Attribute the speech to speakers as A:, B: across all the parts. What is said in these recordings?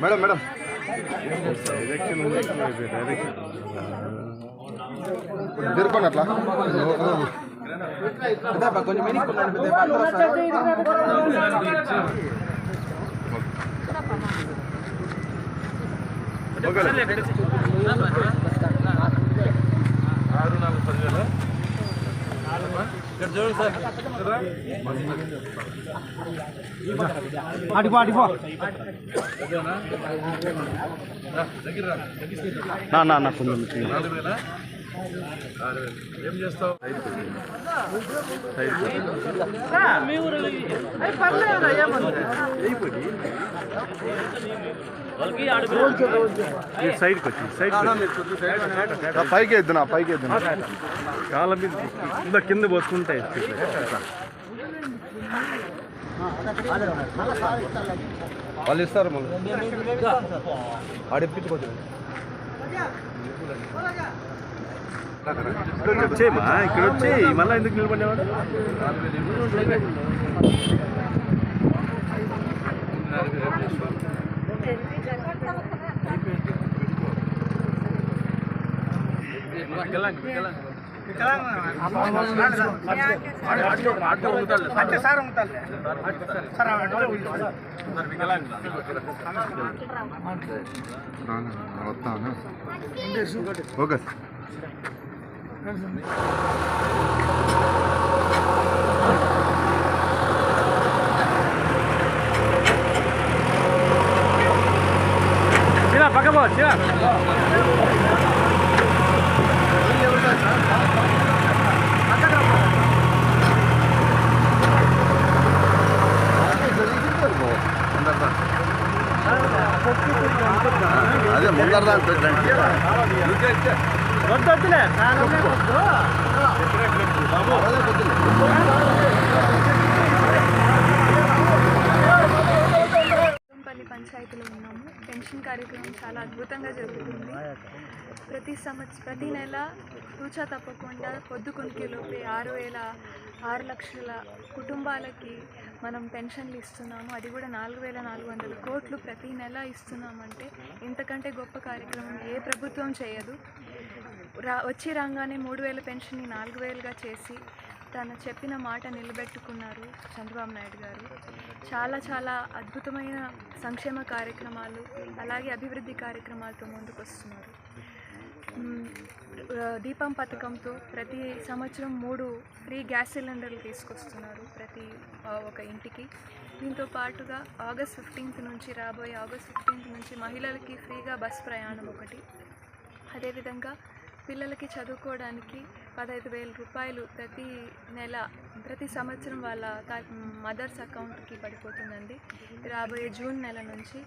A: Madam madam తీరుకోండి అట్లా
B: అడిపో
A: నా నా నా కొంచెం
C: ఏం చేస్తావు
A: సైడ్కి వచ్చి సైడ్ పైకి ఎద్దు నా పైకి ఎద్దు కాళ్ళ మీద కింద కింద పోసుకుంటాయి వాళ్ళు ఇస్తారు మళ్ళీ ఆడిపించుకోవచ్చు ఇక్కడ వచ్చేయమా ఇక్కడ వచ్చి మళ్ళీ ఎందుకు నిలబడేవాడు
B: అంటే సార్ ఉంటారు సార్
A: వస్తాను ఓకే
B: చిరా పక్క పో చిరా
A: అదే ముందర దాకా పెట్టండి
B: వద్దు వద్దులే
D: పల్లి పంచాయతీలో ఉన్నాము. పెన్షన్ కార్యక్రమం చాలా అద్భుతంగా జరుగుతుంది. ప్రతి సంవత్సరం ప్రతి నెల తూచా తప్పకుండా పొద్దుకొనికిలోపే ఆరు వేల ఆరు లక్షల కుటుంబాలకి మనం పెన్షన్లు ఇస్తున్నాము. అది కూడా నాలుగు వేల నాలుగు వందల కోట్లు ప్రతి నెల ఇస్తున్నామంటే ఇంతకంటే గొప్ప కార్యక్రమం ఏ ప్రభుత్వం చేయదు. రా వచ్చి రాగానే మూడు వేల పెన్షన్ని నాలుగు వేలుగా చేసి తను చెప్పిన మాట నిలబెట్టుకున్నారు చంద్రబాబు నాయుడు గారు. చాలా చాలా అద్భుతమైన సంక్షేమ కార్యక్రమాలు అలాగే అభివృద్ధి కార్యక్రమాలతో ముందుకు వస్తున్నారు దీపం పథకంతో ప్రతి సంవత్సరం మూడు ఫ్రీ గ్యాస్ సిలిండర్లు తీసుకొస్తున్నారు ప్రతి ఒక ఇంటికి. దీంతో పాటుగా ఆగస్ట్ ఫిఫ్టీన్త్ నుంచి రాబోయే ఆగస్ట్ ఫిఫ్టీన్త్ నుంచి మహిళలకి ఫ్రీగా బస్ ప్రయాణం ఒకటి. అదేవిధంగా పిల్లలకి చదువుకోవడానికి పదహైదు వేల రూపాయలు ప్రతి నెల ప్రతి సంవత్సరం వాళ్ళ మదర్స్ అకౌంట్కి పడిపోతుందండి. రాబోయే జూన్ నెల నుంచి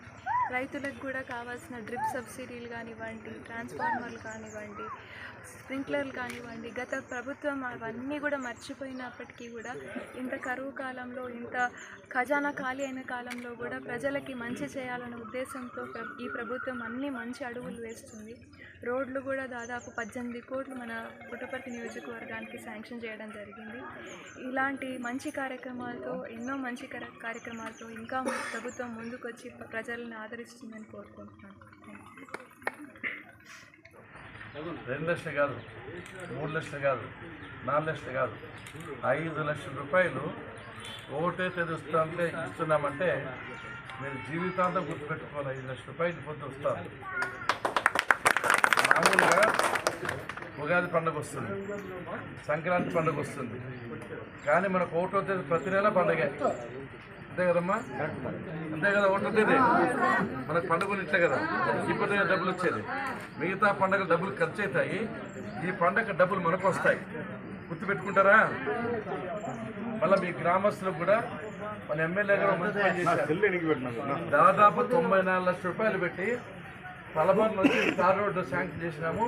D: రైతులకు కూడా కావాల్సిన డ్రిప్ సబ్సిడీలు కానివ్వండి ట్రాన్స్ఫార్మర్లు కానివ్వండి స్ప్రింక్లర్లు కానివ్వండి గత ప్రభుత్వం అవన్నీ కూడా మర్చిపోయినప్పటికీ కూడా ఇంత కరువు కాలంలో ఇంత ఖజానా ఖాళీ అయిన కాలంలో కూడా ప్రజలకి మంచి చేయాలనే ఉద్దేశంతో ఈ ప్రభుత్వం అన్ని మంచి అడుగులు వేస్తుంది. రోడ్లు కూడా దాదాపు పద్దెనిమిది కోట్లు మన పుట్టపర్తి నియోజకవర్గానికి శాంక్షన్ చేయడం జరిగింది. ఇలాంటి మంచి కార్యక్రమాలతో ఎన్నో మంచి కార్యక్రమాలతో ఇంకా ప్రభుత్వం ముందుకొచ్చి ప్రజలను ఆదరిస్తుందని కోరుకుంటున్నాను.
C: రెండు లక్షలు కాదు మూడు లక్షలు కాదు నాలుగు లక్షలు కాదు ఐదు లక్షల రూపాయలు ఒకటే తెరుస్తుంటే ఇస్తున్నామంటే మీరు జీవితాంతం గుర్తుపెట్టుకోవాలి ఐదు లక్షల రూపాయలు పొద్దు వస్తారు మామూలుగా ఉగాది పండుగ వస్తుంది. సంక్రాంతి పండుగ వస్తుంది. కానీ మనకు ఒకటో తేదీ ప్రతి నెల పండుగ. అంతే కదమ్మా? అంతే కదా ఒకటో తేదీ? మనకు పండుగలు ఇట్లే కదా. ఇప్పుడు డబ్బులు వచ్చేది. మిగతా పండుగ డబ్బులు ఖర్చు అవుతాయి. ఈ పండగ డబ్బులు మనకు వస్తాయి. గుర్తుపెట్టుకుంటారా? మళ్ళీ మీ గ్రామస్తులకు కూడా మన ఎమ్మెల్యే గారు దాదాపు తొంభై నాలుగు లక్షల రూపాయలు పెట్టి పలమూరు నుంచి తార్ రోడ్డు శాంక్షన్ చేసినాము.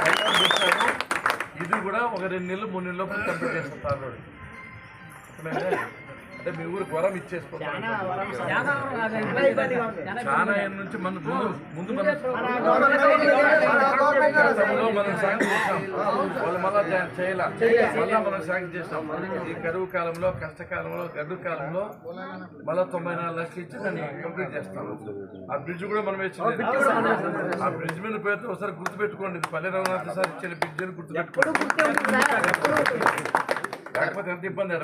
C: పైన చేశాము. ఇది కూడా ఒక రెండు నెలలు మూడు నెలల కంప్లీట్ చేస్తాం తార్ రోడ్డు. అంటే మీ ఊరికి వరం ఇచ్చేసుకుంటాం చాలా నుంచి మన ముందు మన గతంలో మనం సాగు చేసాం వాళ్ళు మళ్ళా దాన్ని చేయాల. మళ్ళా మనం ఈ కరువు కాలంలో కష్టకాలంలో గడ్డు కాలంలో మళ్ళా తొంభై నాలుగు లక్షలు ఇచ్చి దాన్ని కంప్లీట్ చేస్తాం. ఆ బ్రిడ్జ్ కూడా మనం వేసింది ఆ బ్రిడ్జ్ మీద పేరుతో ఒకసారి గుర్తుపెట్టుకోండి. పల్లె రఘునాథ్ సార్ ఇచ్చిన బ్రిడ్జ్ అని గుర్తుపెట్టుకోండి. ఎంత ఇబ్బంది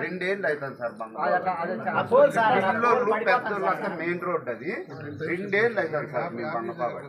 E: రెండేళ్ళు అవుతుంది సార్ అంతా మెయిన్ రోడ్ అది రెండేళ్ళు అవుతుంది సార్ మీ బంగపాబడి